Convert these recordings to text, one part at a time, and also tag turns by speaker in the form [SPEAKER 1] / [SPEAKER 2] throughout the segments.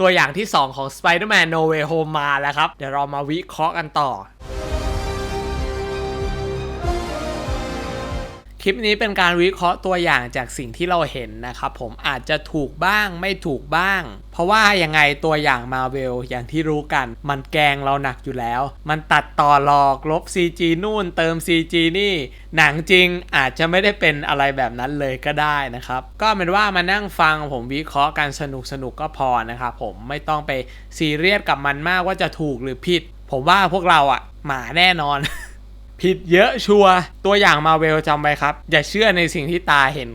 [SPEAKER 1] ตัวอย่างที่ 2 ของ Spider-Man No Way Home มาแล้วครับ เดี๋ยวเรามาวิเคราะห์กันต่อ คลิปนี้เป็นการวิเคราะห์ตัวอย่างจากสิ่งที่เราเห็นนะครับผมอาจจะถูกบ้างไม่ถูกบ้าง เพราะว่ายังไงตัวอย่างมาเวลอย่างที่รู้กัน มันแกงเราหนักอยู่แล้ว มันตัดต่อหลอกลบ CG นู่นเติม CG นี่ หนังจริงอาจจะไม่ได้เป็นอะไรแบบนั้นเลยก็ได้นะครับ ก็เป็นว่ามานั่งฟังผมวิเคราะห์กันสนุกสนุกก็พอนะครับผมไม่ต้องไปซีเรียสกับมันมากว่าจะถูกหรือผิด ผมว่าพวกเราอะหมาแน่นอน ผิดเยอะชัวร์ตัวอย่างมาเวลจำไว้ครับ อย่าเชื่อในสิ่งที่ตาเห็น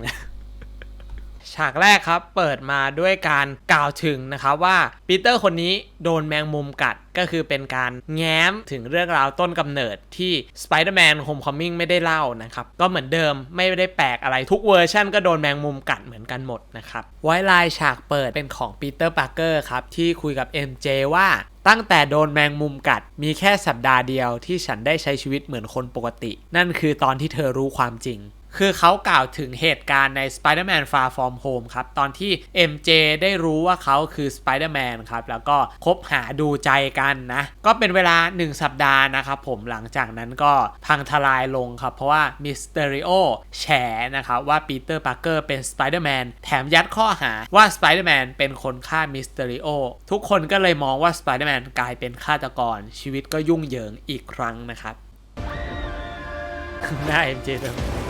[SPEAKER 1] ฉากแรกครับเปิดมาด้วยการกล่าวถึงนะครับว่าปีเตอร์คนนี้โดนแมงมุมกัดก็คือเป็นการแง้มถึงเรื่องราวต้นกำเนิดที่ Spider-Man Homecoming ไม่ได้เล่านะครับ ก็เหมือนเดิมไม่ได้แปลกอะไรทุกเวอร์ชันก็โดนแมงมุมกัดเหมือนกันหมดนะครับไว้ลายฉากเปิดเป็นของปีเตอร์ปาร์เกอร์ครับที่คุยกับ MJ ว่าตั้งแต่โดนแมงมุมกัดมีแค่สัปดาห์เดียวที่ฉันได้ใช้ชีวิตเหมือนคนปกติ นั่นคือตอนที่เธอรู้ความจริง คือเขากล่าวถึงเหตุการณ์ใน Spider-Man Far From Home ครับ ตอนที่ MJ ได้รู้ว่าเขาคือ Spider-Man ครับ แล้วก็คบหาดูใจกันนะ ก็เป็นเวลา 1 สัปดาห์นะครับผมหลังจากนั้นก็พังทลายลงครับ เพราะว่า Mysterio แฉนะครับว่าปีเตอร์ปาร์เกอร์เป็น Spider-Man แถมยัดข้อหาว่า Spider-Man เป็นคนฆ่า Mysterio ทุกคนก็เลยมองว่า Spider-Man กลายเป็นฆาตกร ชีวิตก็ยุ่งเหยิงอีกครั้งนะครับ หน้า MJ เลย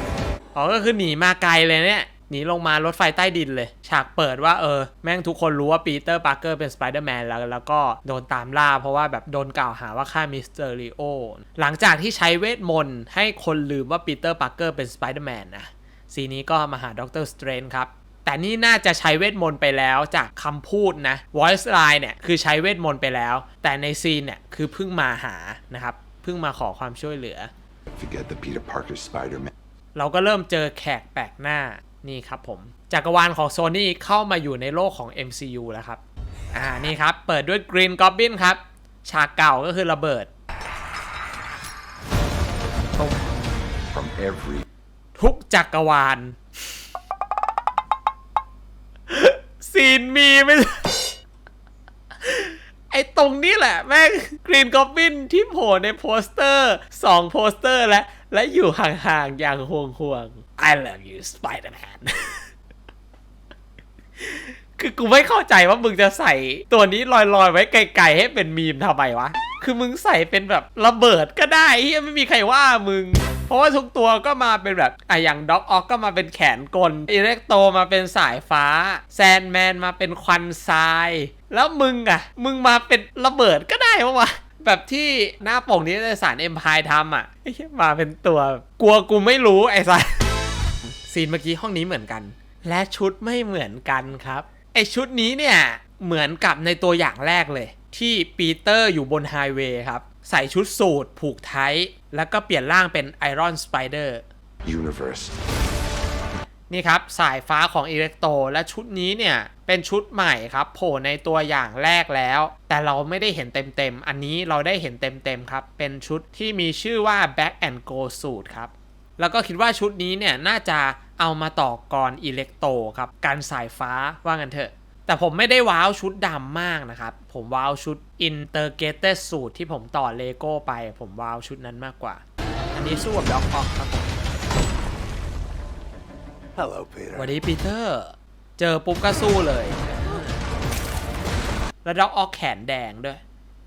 [SPEAKER 1] อ๋อก็คือหนีมาไกลเลยเนี่ยหนีลงมารถไฟใต้ดินเลย ฉากเปิดว่าเออ แม่งทุกคนรู้ว่าปีเตอร์ปาร์เกอร์เป็นสไปเดอร์แมนแล้ว แล้วก็โดนตามล่าเพราะว่าแบบโดนกล่าวหาว่าฆ่ามิสเตอริโอหลังจากที่ใช้เวทมนต์ให้คนลืมว่าปีเตอร์ปาร์เกอร์เป็นสไปเดอร์แมนนะซีนนี้ก็มาหาด็อกเตอร์สเตรนครับแต่นี่น่าจะใช้เวทมนต์ไปแล้วจากคำพูดนะ voice line เนี่ยคือใช้เวทมนต์ไปแล้ว แต่ในซีนเนี่ยคือเพิ่งมาหานะครับเพิ่งมาขอความช่วยเหลือ
[SPEAKER 2] Forget the Peter Parker Spider Man.
[SPEAKER 1] เราก็เริ่มเจอแขกแปลกหน้านี่ครับผม จักรวาลของโซนี่เข้ามาอยู่ในโลกของ MCU แล้วครับ อ่านี่ครับ เปิดด้วย Green Goblin ครับ ฉากเก่าก็คือระเบิด
[SPEAKER 2] From every
[SPEAKER 1] ทุกจักรวาลซีนมีไม่ไอตรงนี้แหละ แม่งกรีนกอบบินที่โผล่ในโปสเตอร์สองโปสเตอร์และ และอยู่ห่างๆ อย่างห่วงๆ I love you Spider-Man คือกูไม่เข้าใจว่ามึงจะใส่ตัวนี้ลอยๆ ไว้ไกลๆ ให้เป็นมีมทำไมวะ คือมึงใส่เป็นแบบระเบิดก็ได้เฮียไม่มีใครว่ามึง เพราะว่าทุกตัวก็มาเป็นแบบอะอย่างด็อกออกก็มาเป็นแขนกลอิเล็กโตมาเป็นสายฟ้า แซนแมนมาเป็นควันทราย แล้วมึงอะ มึงมาเป็นระเบิดก็ได้ปะวะ แบบที่หน้าปกนี้ในสารเอ็มพายทำอะมาเป็นตัวกลัวกูไม่รู้ไอ้สัสซีนเมื่อกี้ห้องนี้เหมือนกัน และชุดไม่เหมือนกันครับไอชุดนี้เนี่ยเหมือนกับในตัวอย่างแรกเลย ที่ปีเตอร์อยู่บนไฮเวย์ครับ ใส่ชุดสูทผูกไทแล้วก็เปลี่ยนร่างเป็นไอรอนสไปเดอร์
[SPEAKER 2] universe.
[SPEAKER 1] นี่ครับสายฟ้าของอิเล็กโตและชุดนี้เนี่ยเป็นชุดใหม่ครับโผล่ในตัวอย่างแรกแล้ว แต่เราไม่ได้เห็นเต็มๆ อันนี้เราได้เห็นเต็มๆครับ เป็นชุดที่มีชื่อว่า Back and Go Suit ครับ แล้วก็คิดว่าชุดนี้เนี่ยน่าจะเอามาต่อกรอิเล็กโตครับการสายฟ้าว่างันเถอะ แต่ผมไม่ได้ว้าวชุดดำมากนะครับ ผมว้าวชุด Integrated Suit ที่ผมต่อเลโก้ไป ผมว้าวชุดนั้นมากกว่า อันนี้สู้กับด็อกออกครับผม
[SPEAKER 2] Hello,
[SPEAKER 1] ส
[SPEAKER 2] Peter.
[SPEAKER 1] วัสดีปีเตอร์ เจอปุ๊บก็สู้เลย แล้วด็อกออกแขนแดงด้วย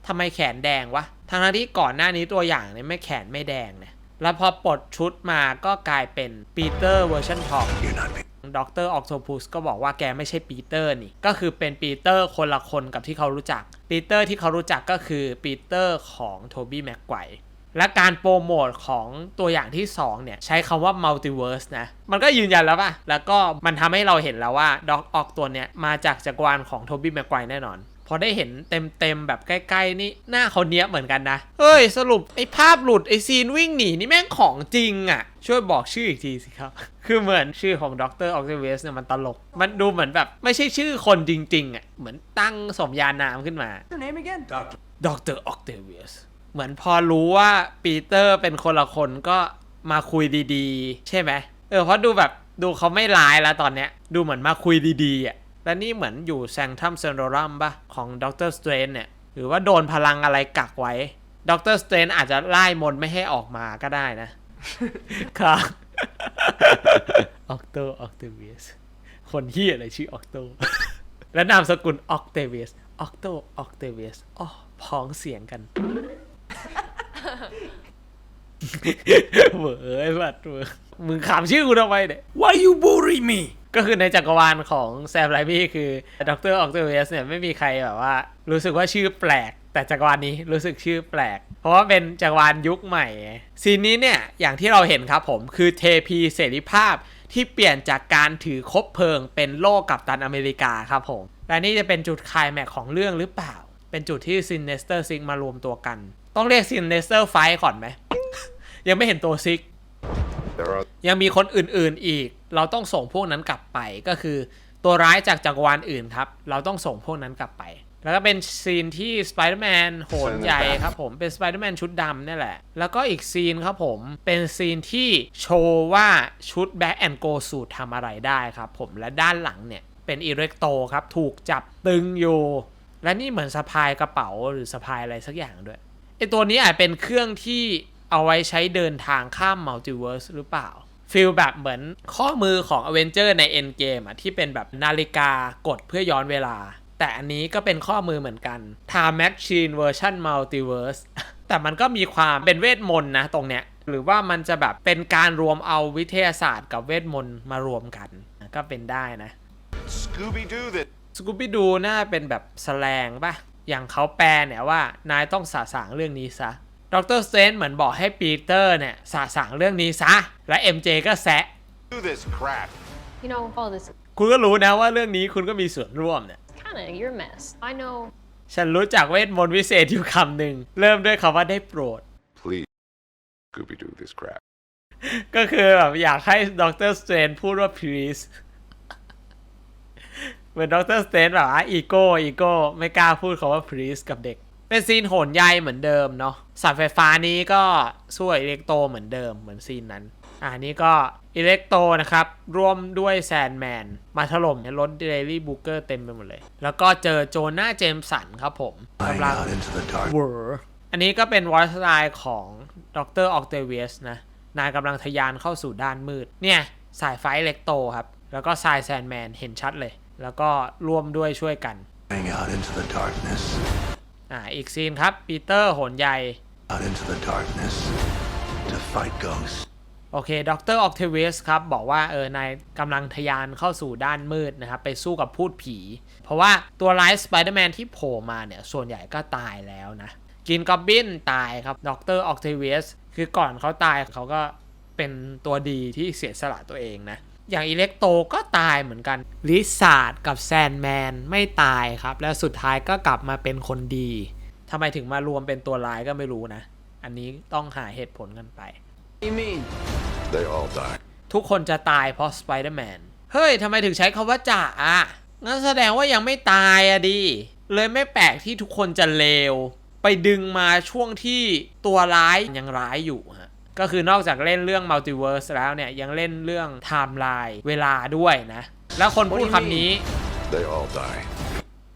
[SPEAKER 1] ทำไมแขนแดงวะทางที่ก่อนหน้านี้ตัวอย่างเนี่ยไม่แขนไม่แดงเนี่ย แล้วพอปลดชุดมาก็กลายเป็นปีเตอร์เวอร์ชันทอง
[SPEAKER 2] You're not Peter.
[SPEAKER 1] ด็อกเตอร์ออกโ p พุสก็บอกว่าแกไม่ใช่ปีเตอร์นี่ ก็คือเป็นปีเตอร์คนละคนกับที่เขารู้จัก ปีเตอร์ที่เขารู้จักก็คือปีเตอร์ของโทบี้แม็กไกว และการโปรโมทของตัวอย่างที่ 2 เนี่ย ใช้คำว่ามัลติเวิร์สนะ มันก็ยืนยันแล้วป่ะ แล้วก็มันทำให้เราเห็นแล้วว่าด็อกออกตัวเนี้ยมาจากจักรวาลของโทบี้แม็กไกวแน่นอน พอได้เห็นเต็มๆแบบใกล้ๆนี่หน้าเขาเนี้ยบเหมือนกันนะ เฮ้ย สรุปไอ้ภาพหลุด ไอ้ซีนวิ่งหนีนี่แม่งของจริงอะ่ะ ช่วยบอกชื่ออีกทีสิครับ คือเหมือนชื่อของดรออกเ v เวสเนี่ยมันตลก มันดูเหมือนแบบไม่ใช่ชื่อคนจริงๆอะ่ะ เหมือนตั้งสมญานามขึ้นมา
[SPEAKER 3] Your name again?
[SPEAKER 2] Doctor.
[SPEAKER 1] ดรออก เ v เวสเหมือนพอรู้ว่าปีเตอร์เป็นคนละคนก็มาคุยดีๆ ใช่ไหมเออเพราะดูแบบดูเขาไม่ร้ายแล้วตอนเนี้ย ดูเหมือนมาคุยดีๆอะและนี่เหมือนอยู่แซงทัมเซนโรรัมปะของด็อกเตอร์สเตรนเนี่ย หรือว่าโดนพลังอะไรกักไว้ด็อกเตอร์สเตรนอาจจะไล่มนต์ไม่ให้ออกมาก็ได้นะ ครับออกโตออกเตเวียสคนเฮียอะไรชื่อออกโตและนามสกุลออกเตเวียสออกโตออกเตเวียสอ๋อพ้องเสียงกัน เหวอเอ้ยบัดเวอร์มึงขำชื่อกูทำไมเนี่ย Why you bully me ก็คือในจักรวาลของแซมไรมี่คือดรออกเตอร์เวสเนี่ยไม่มีใครแบบว่า รู้สึกว่าชื่อแปลก แต่จักรวาลนี้รู้สึกชื่อแปลก เพราะว่าเป็นจักรวาลยุคใหม่ ซีนนี้เนี่ยอย่างที่เราเห็นครับผมคือเทพีเสรีภาพที่เปลี่ยนจากการถือคบเพลิง เป็นโล่กับตันอเมริกาครับผม และนี่จะเป็นจุดไคลายแม็กซ์ของเรื่องหรือเปล่า เป็นจุดที่ซินเนสเตอร์ซิงมารวมตัวกัน ต้องเรียกซินเนสเตอร์ไฟก่อนไหม ยังไม่เห็นตัวซิก
[SPEAKER 2] There are
[SPEAKER 1] ยังมีคนอื่นๆอีก เราต้องส่งพวกนั้นกลับไปก็คือ ตัวร้ายจากจักรวาลอื่นครับ เราต้องส่งพวกนั้นกลับไป แล้วก็เป็นซีนที่สไปเดอร์แมนโหนใหญ่ครับผมเป็นสไปเดอร์แมนชุดดำนี่แหละ แล้วก็อีกซีนครับผมเป็นซีนที่โชว์ว่าชุดแบ็กแอนโกสูตรทำอะไรได้ครับผมและด้านหลังเนี่ยเป็นอิเล็กโตครับถูกจับตึงอยู่ และนี่เหมือนสะพายกระเป๋าหรือสะพายอะไรสักอย่างด้วยไอตัวนี้อาจเป็นเครื่องที่ เอาไว้ใช้เดินทางข้ามมัลติเวิร์สหรือเปล่าฟีลแบบเหมือนข้อมือของ a v e n g e r ใน Endgame อะที่เป็นแบบนาฬิกากดเพื่อย้อนเวลา แต่อันนี้ก็เป็นข้อมือเหมือนกัน Time Machine Version Multiverse แต่มันก็มีความเป็นเวทมนต์นะตรงเนี้ย หรือว่ามันจะแบบเป็นการรวมเอาวิทยาศาสตร์กับเวทมนต์มารวมกัน ก็เป็นได้นะ
[SPEAKER 2] Scooby Doo that
[SPEAKER 1] สกูปี้ดูน่าเป็นแบบแสลงป่ะ อย่างเขาแปลเนี่ยว่า นายต้องสาสางเรื่องนี้ซะ ดรสเตนเหมือนบอกให้ปีเตอร์เนี่ยสาสางเรื่องนี้ซะ และ MJ ก็แซะ
[SPEAKER 2] do this crap.
[SPEAKER 3] You know, all this
[SPEAKER 1] คุณก็รู้นะว่าเรื่องนี้คุณก็มีส่วนร่วมเนี่ย
[SPEAKER 3] kind of your mess. I know
[SPEAKER 1] ฉันรู้จักเวทมนต์วิเศษอยู่คำหนึ่ง เริ่มด้วยคำว่าได้โปรด
[SPEAKER 2] Please, Scooby Doo this crap.
[SPEAKER 1] ก็คือแบบอยากให้ดรสเตนพูดว่า please เหมือนดรสเตนแบบว่าอีโก้อีโก้ไม่กล้าพูดคาว่า please กับเด็ก เป็นซีนโหนใยเหมือนเดิมเนาะสายไฟฟ้านี้ก็สู้อิเล็กโตเหมือนเดิมเหมือนซีนนั้น อ่านี้ก็อิเล็กโตนะครับ ร่วมด้วยแซนแมน มาถล่มรถเดลี่บูเกอร์เต็มไปหมดเลย แล้วก็เจอโจนาเจมสันครับผมกำลัง
[SPEAKER 2] into the dark.
[SPEAKER 1] เวอร์อันนี้ก็เป็นวอร์สไลน์ของดรออกเตเวียสนะนายกำลังทะยานเข้าสู่ด้านมืด เนี่ย สายไฟเล็กโตครับ แล้วก็ทรายแซนแมนเห็นชัดเลย แล้วก็ร่วมด้วยช่วยกัน
[SPEAKER 4] Going out into the darkness,
[SPEAKER 1] อ่าอีกซีนครับปีเตอร์โหนใย
[SPEAKER 4] out into the darkness to fight ghosts.
[SPEAKER 1] โอเค ดรออกเทเวียสครับ บอกว่า เออนายกำลังทะยานเข้าสู่ด้านมืดนะครับ ไปสู้กับพูดผี เพราะว่าตัวร้ายสไปเดอร์แมนที่โผล่มาเนี่ย ส่วนใหญ่ก็ตายแล้วนะ กินกอบบินตายครับ ดรออกเทเวียสคือก่อนเขาตายเขาก็เป็นตัวดีที่เสียสละตัวเองนะ อย่างอิเล็กโตก็ตายเหมือนกัน ลิซาร์ดกับแซนแมนไม่ตายครับ แล้วสุดท้ายก็กลับมาเป็นคนดีทำไมถึงมารวมเป็นตัวร้ายก็ไม่รู้นะ อันนี้ต้องหาเหตุผลกันไป
[SPEAKER 2] They all die.
[SPEAKER 1] ทุกคนจะตายเพราะสไปเดอร์แมน เฮ้ยทำไมถึงใช้คำว่าจ่าอะ งั้นแสดงว่ายังไม่ตายอะดิ เลยไม่แปลกที่ทุกคนจะเลว ไปดึงมาช่วงที่ตัวร้ายยังร้ายอยู่ฮะ ก็คือนอกจากเล่นเรื่องมัลติเวิร์สแล้วเนี่ย ยังเล่นเรื่องไทม์ไลน์เวลาด้วยนะ แล้วคนพูดคำนี้
[SPEAKER 2] They all die.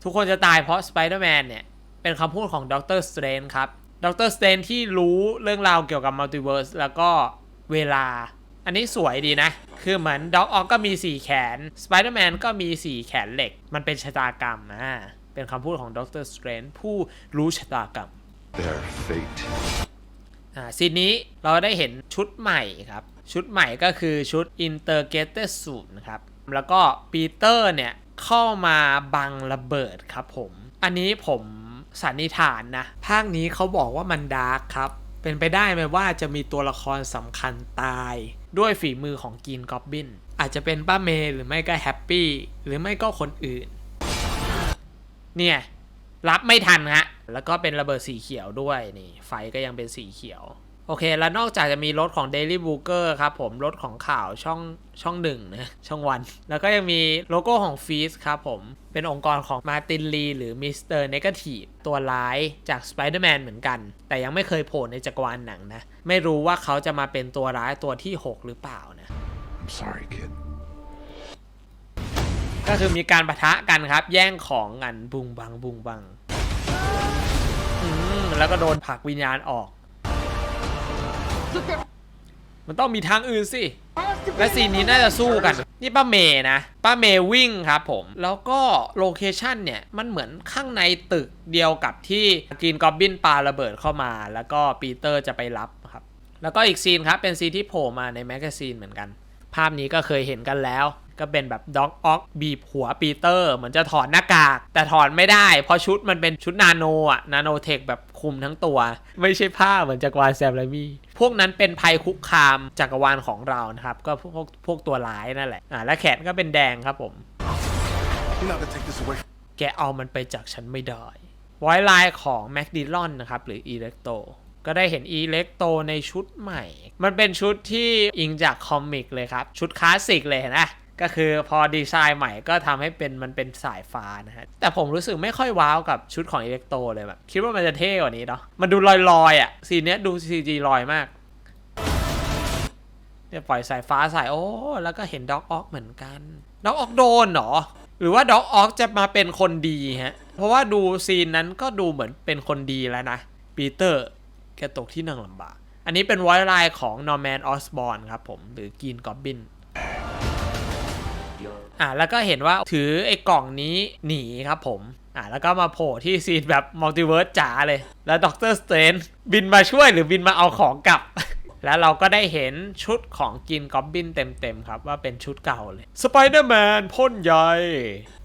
[SPEAKER 1] ทุกคนจะตายเพราะสไปเดอร์แมนเนี่ย เป็นคำพูดของด็อกเตอร์สเตรนครับด็อกเตอร์สเตรนที่รู้เรื่องราวเกี่ยวกับมัลติเวิร์สแล้วก็เวลา อันนี้สวยดีนะ คือเหมือนด็อกออกก็มี 4 แขนสไปเดอร์แมนก็มี 4 แขนเหล็ก มันเป็นชะตากรรมอ่าเป็นคำพูดของด็อกเตอร์สเตรนผู้รู้ชะตากรรม
[SPEAKER 2] Their fate.
[SPEAKER 1] อ่าซีนนี้เราได้เห็นชุดใหม่ครับ ชุดใหม่ก็คือชุด Integrated Suit นะครับ แล้วก็ปีเตอร์เนี่ยเข้ามาบังระเบิดครับผม อันนี้ผมสันนิษฐานนะ ภาคนี้เขาบอกว่ามันดาร์กครับ เป็นไปได้ไหมว่าจะมีตัวละครสำคัญตาย ด้วยฝีมือของกีนกอบบิน อาจจะเป็นป้าเมย์หรือไม่ก็แฮปปี้หรือไม่ก็คนอื่น เนี่ย รับไม่ทันฮะ แล้วก็เป็นระเบิดสีเขียวด้วยนี่ไฟก็ยังเป็นสีเขียว โอเค แล้วนอกจากจะมีรถของ Daily b o o k e r ครับผมรถของข่าวช่องช่องหนึ่งนะช่องวัน แล้วก็ยังมีโลโก้ของ f e a s ครับผมเป็นองค์กรของมาตินลีหรือมิสเตอร์เนกาทีฟตัวร้ายจาก Spider-Man เหมือนกัน แต่ยังไม่เคยโผล่ในจักรวาลหนังนะ ไม่รู้ว่าเขาจะมาเป็นตัวร้ายตัวที่ 6 หรือเปล่านะ
[SPEAKER 2] I'm sorry, kid.
[SPEAKER 1] ก็คือมีการปะทะกันครับ แย่งของกันบุงบังบุงบังอืม แล้วก็โดนผลักวิญญาณออก มันต้องมีทางอื่นสิ และซีนนี้น่าจะสู้กัน นี่ป้าเมย์นะ ป้าเมย์วิ่งครับผม แล้วก็โลเคชันเนี่ย มันเหมือนข้างในตึกเดียวกับที่กรีนกอบบินปาระเบิดเข้ามา แล้วก็ปีเตอร์จะไปรับครับ แล้วก็อีกซีนครับ เป็นซีนที่โผล่มาในแมกกาซีนเหมือนกัน ภาพนี้ก็เคยเห็นกันแล้ว ก็เป็นแบบด็อกออกบีบหัวปีเตอร์ เหมือนจะถอดหน้ากาก แต่ถอดไม่ได้ เพราะชุดมันเป็นชุดนาโนอะนาโนเทคแบบคุมทั้งตัว ไม่ใช่ผ้าเหมือนจักรวาลแซมไรมี่พวกนั้นเป็นภัยคุกคามจักรวาลของเรานะครับ ก็พวกพวกตัวร้ายนั่นแหละอ่าและแขนก็เป็นแดงครับผม แกเอามันไปจากฉันไม่ได้ไวท์ไลน์ของแม็กดิลอนนะครับหรืออีเล็กโตก็ได้เห็นอีเล็กโตในชุดใหม่ มันเป็นชุดที่อิงจากคอมิกเลยครับ ชุดคลาสสิกเลยนะ ก็คือพอดีไซน์ใหม่ก็ทำให้เป็นมันเป็นสายฟ้านะฮะ แต่ผมรู้สึกไม่ค่อยว้าวกับชุดของอีเล็กโตเลยแบบคิดว่ามันจะเท่กว่านี้เนาะมันดูลอยๆอะสีเนี้ยดู CG ลอยมากเนี่ยปล่อยสายฟ้าสายโอ้แล้วก็เห็นด็อกออกเหมือนกันด็อกออกโดนเหรอหรือว่าด็อกออกจะมาเป็นคนดีฮะ เพราะว่าดูซีนนั้นก็ดูเหมือนเป็นคนดีแล้วนะปีเตอร์แกตกที่นั่งลำบาก อันนี้เป็นไวท์ไลน์ของนอร์แมนออสบอ n ครับผมหรือกีนกอบบิน อะแล้วก็เห็นว่าถือไอ้กล่องนี้หนีครับผมอะแล้วก็มาโผล่ที่ซีนแบบมัลติเวิร์สจ๋าเลย แล้วด็อกเตอร์สเตนบินมาช่วยหรือบินมาเอาของกลับ แล้วเราก็ได้เห็นชุดของกินกอบบินเต็มๆครับว่าเป็นชุดเก่าเลยสไปเดอร์แมนพ่นใหญ่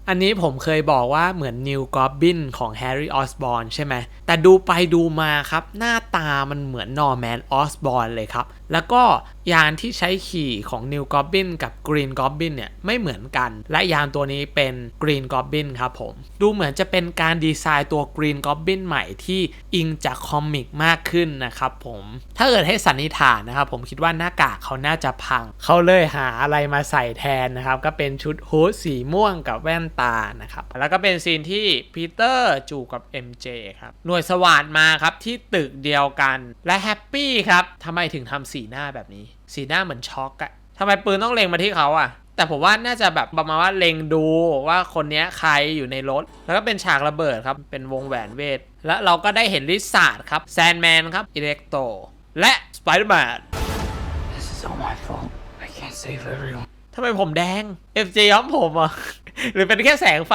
[SPEAKER 1] อันนี้ผมเคยบอกว่าเหมือนนิวกอบบินของแฮร์รี่ออสบอ n ใช่ไหม แต่ดูไปดูมาครับ หน้าตามันเหมือนนอร์แมนออสบอ n เลยครับ แล้วก็ยานที่ใช้ขี่ของนิวกอบบินกับกรีนกอบบินเนี่ยไม่เหมือนกัน และยานตัวนี้เป็นกรีนกอบบินครับผม ดูเหมือนจะเป็นการดีไซน์ตัวกรีนกอบบินใหม่ที่อิงจากคอมิกมากขึ้นนะครับผม ถ้าเกิดให้สันนิษฐานนะครับผมคิดว่าหน้ากากเขาน่าจะพัง เขาเลยหาอะไรมาใส่แทนนะครับ ก็เป็นชุดฮูดสีม่วงกับแว่นตานะครับ แล้วก็เป็นซีนที่ปีเตอร์จูกับ MJ ครับ หน่วยสวาดมาครับที่ตึกเดียวกัน และแฮปปี้ครับทำไมถึงทำสีหน้าแบบนี้ สีหน้าเหมือนช็อกอะทำไมปืนต้องเล็งมาที่เขาอะแต่ผมว่าน่าจะแบบประมาณว่าเล็งดูว่าคนเนี้ยใครอยู่ในรถ แล้วก็เป็นฉากระเบิดครับ เป็นวงแหวนเวท และเราก็ได้เห็นลิซาร์ดครับแซนแมนครับอิเล็กโตและสไปเดอร์แมน
[SPEAKER 5] This is all my fault. I can't save everyone.
[SPEAKER 1] ทำไมผมแดง FJ ย้อมผมอะ หรือเป็นแค่แสงไฟ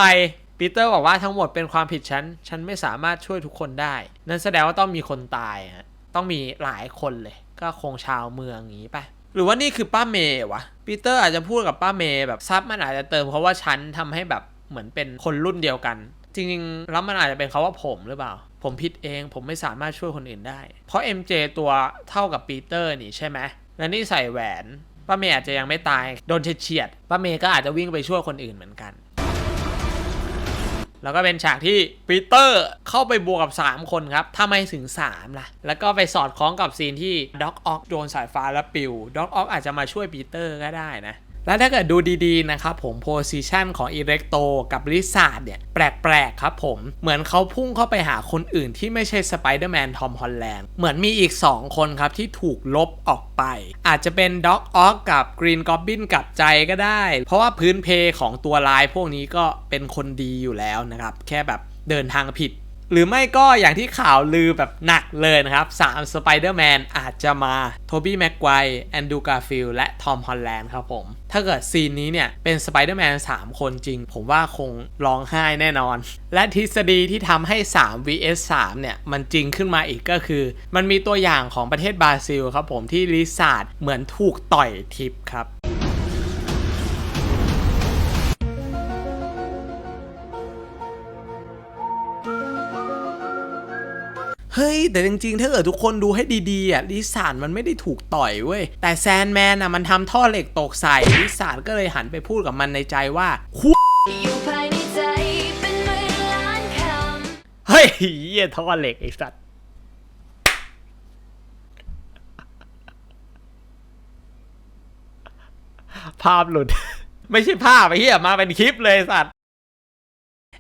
[SPEAKER 1] ปีเตอร์บอกว่าทั้งหมดเป็นความผิดฉัน ฉันไม่สามารถช่วยทุกคนได้ นั่นแสดงว่าต้องมีคนตายฮะ ต้องมีหลายคนเลย ก็คงชาวเมืองอย่างนี้ไปหรือว่านี่คือป้าเมย์วะ ปีเตอร์อาจจะพูดกับป้าเมย์แบบซับมันอาจจะเติมเพราะว่าฉันทำให้แบบเหมือนเป็นคนรุ่นเดียวกัน จริงๆ แล้วมันอาจจะเป็นเขาว่าผมหรือเปล่า ผมผิดเอง ผมไม่สามารถช่วยคนอื่นได้ เพราะ MJ ตัวเท่ากับปีเตอร์นี่ใช่ไหม และนี่ใส่แหวน ป้าเมย์อาจจะยังไม่ตายโดนเฉียดป้าเมย์ก็อาจจะวิ่งไปช่วยคนอื่นเหมือนกัน แล้วก็เป็นฉากที่ปีเตอร์เข้าไปบวกกับ 3 คนครับทำไมถึง3ล่ะแล้วก็ไปสอดคล้องกับซีนที่ด็อกออกโดนสายฟ้าแล้วปิวด็อกออกอาจจะมาช่วยปีเตอร์ก็ได้นะ แล้วถ้าเกิดดูดีๆนะครับผมโพซิชันของอิเล็กโตกับลิซาร์ดเนี่ย แปลกๆครับผม เหมือนเขาพุ่งเข้าไปหาคนอื่นที่ไม่ใช่สไปเดอร์แมนทอมฮอลแลนด์เหมือนมีอีก 2 คนครับ ที่ถูกลบออกไป อาจจะเป็นด็อกออกกับกรีนกอบบินกับใจก็ได้ เพราะว่าพื้นเพของตัวลายพวกนี้ก็เป็นคนดีอยู่แล้วนะครับ แค่แบบเดินทางผิด หรือไม่ก็อย่างที่ข่าวลือแบบหนักเลยนะครับ3สไปเดอร์แมนอาจจะมาโทบี้แม็กไกวแอนดูการ์ฟิลและทอมฮอลแลนด์ครับผม ถ้าเกิดซีนนี้เนี่ย เป็นสไปเดอร์แมน3คนจริง ผมว่าคงร้องไห้แน่นอน และทฤษฎีที่ทำให้ 3 vs 3 เนี่ย มันจริงขึ้นมาอีกก็คือ มันมีตัวอย่างของประเทศบราซิลครับผมที่ลิซาร์ดเหมือนถูกต่อยทิปครับ เฮ้ย แต่จริงๆ ถ้าเกิดทุกคนดูให้ดีๆอะลิซาร์ดมันไม่ได้ถูกต่อยเว้ย แต่แซนแมนอะมันทำท่อเหล็กตกใส่ลิซาร์ดก็เลยหันไปพูดกับมันในใจว่าคุ
[SPEAKER 6] อยู่ภายในใจเป็นหมื่นล้านค
[SPEAKER 1] เฮ้ยเหี้ยท่อเหล็กไอ้สัตว์ภาพหลุด ไม่ใช่ภาพไอ้เหี้ยมาเป็นคลิปเลยไอ้สัตว์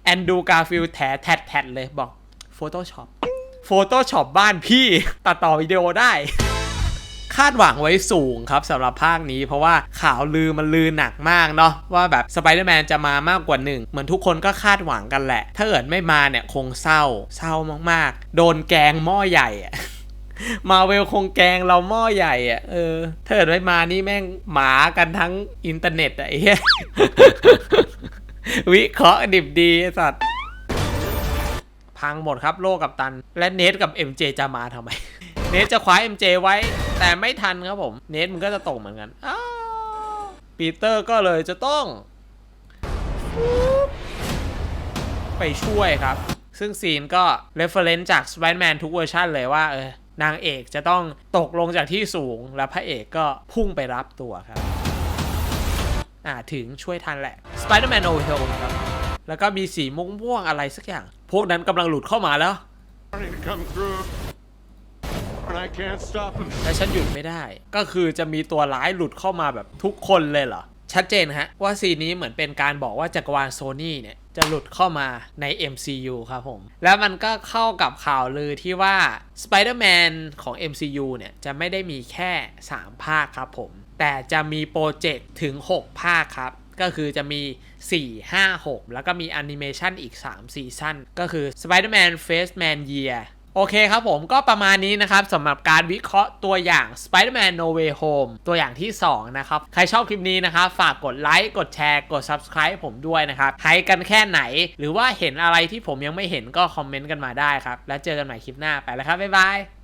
[SPEAKER 1] แอนดูการฟิลแถแทดแทดเลยบอก Photoshop Photoshop บ้านพี่ ตัดต่อวิดีโอได้คาดหวังไว้สูงครับสำหรับภาคนี้ เพราะว่าข่าวลือมันลือหนักมากเนาะว่าแบบสไปเดอร์แมนจะมามากกว่าหนึ่งเหมือนทุกคนก็คาดหวังกันแหละ ถ้าเกิดไม่มาเนี่ยคงเศร้า เศร้ามากๆ โดนแกงหม้อใหญ่อะมาเวลคงแกงเราหม้อใหญ่อะเออถ้าเกิดไม่มานี่แม่งหมากันทั้งอินเทอร์เน็ตอะไอ้เหี้ยวิเคราะห์ดิบดีสัตว์ พังหมดครับโลกกับตัน และเนทกับ MJ จะมาทำไม เนทจะคว้า MJ ไว้ แต่ไม่ทันครับผม เนทมันก็จะตกเหมือนกันปีเตอร์ก็เลยจะต้อง ไปช่วยครับ ซึ่งซีนก็ reference จาก Spider-Man ทุกเวอร์ชันเลยว่าเออนางเอกจะต้องตกลงจากที่สูง แล้วพระเอกก็พุ่งไปรับตัวครับ อ่าถึงช่วยทันแหละ Spider-Man No Way Home ครับ แล้วก็มีสีม่วงม่วงๆอะไรสักอย่าง พวกนั้นกำลังหลุดเข้ามาแล้ว
[SPEAKER 2] Starting to come through. And I can't stop him.
[SPEAKER 1] และฉันหยุดไม่ได้ ก็คือจะมีตัวร้ายหลุดเข้ามาแบบทุกคนเลยเหรอ ชัดเจนฮะ ว่าซีนนี้เหมือนเป็นการบอกว่าจักรวาลโซนี่เนี่ยจะหลุดเข้ามาใน MCU ครับผม แล้วมันก็เข้ากับข่าวลือที่ว่า Spider-Man ของ MCU เนี่ยจะไม่ได้มีแค่ 3 ภาคครับผม แต่จะมีโปรเจกต์ถึง 6 ภาคครับ ก็คือจะมี 4 5 6 แล้วก็มีแอนิเมชันอีก 3 ซีซั่นก็คือ Spider-Man Face Man Year โอเคครับผมก็ประมาณนี้นะครับสำหรับการวิเคราะห์ตัวอย่าง Spider-Man No Way Home ตัวอย่างที่ 2 นะครับ ใครชอบคลิปนี้นะครับ ฝากกดไลค์กดแชร์กด Subscribe ผมด้วยนะครับให้กันแค่ไหน หรือว่าเห็นอะไรที่ผมยังไม่เห็นก็คอมเมนต์กันมาได้ครับ แล้วเจอกันใหม่คลิปหน้าไปแล้วครับ บ๊ายบาย